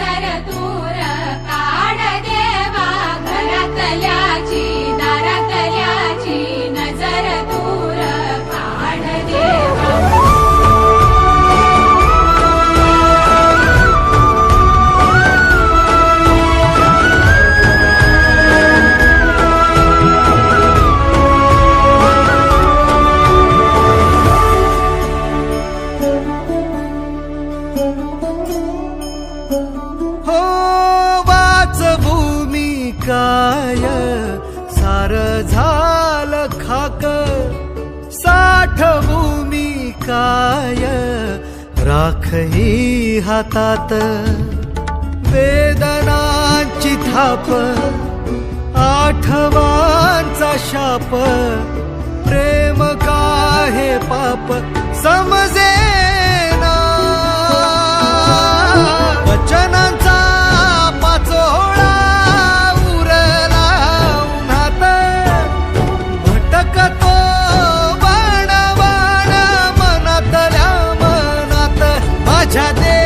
जरा तू काय? राखही हातात. वेदनांची थाप. आठवांचा शाप. प्रेम का हे पाप? समजे যাদের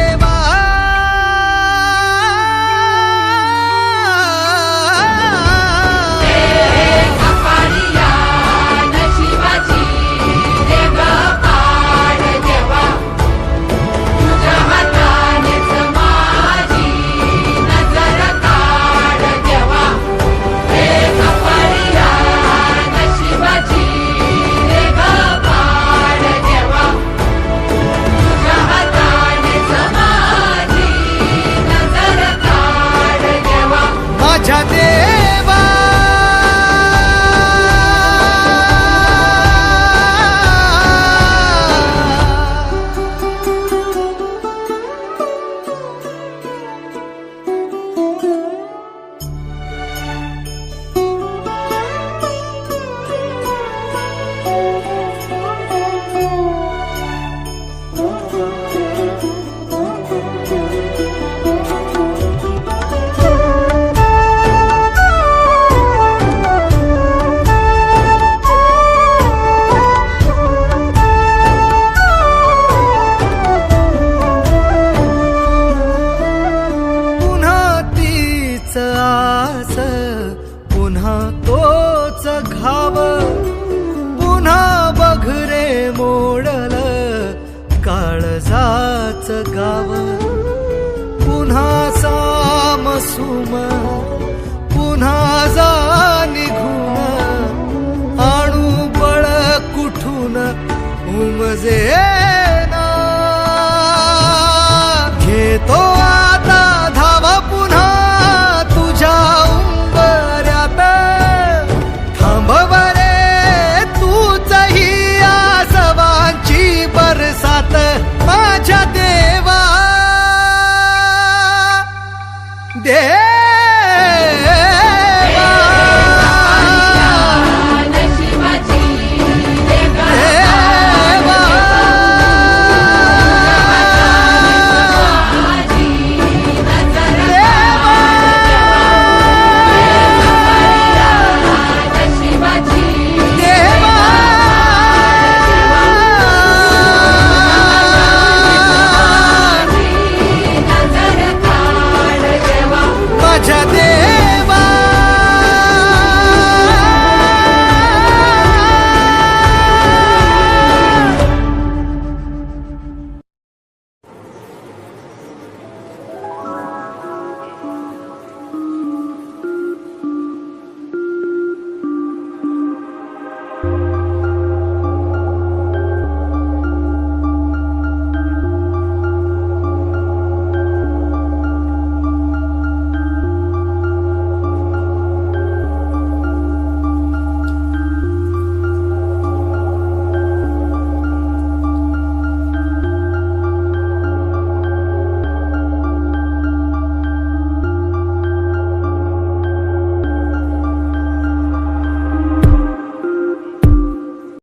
Yeah.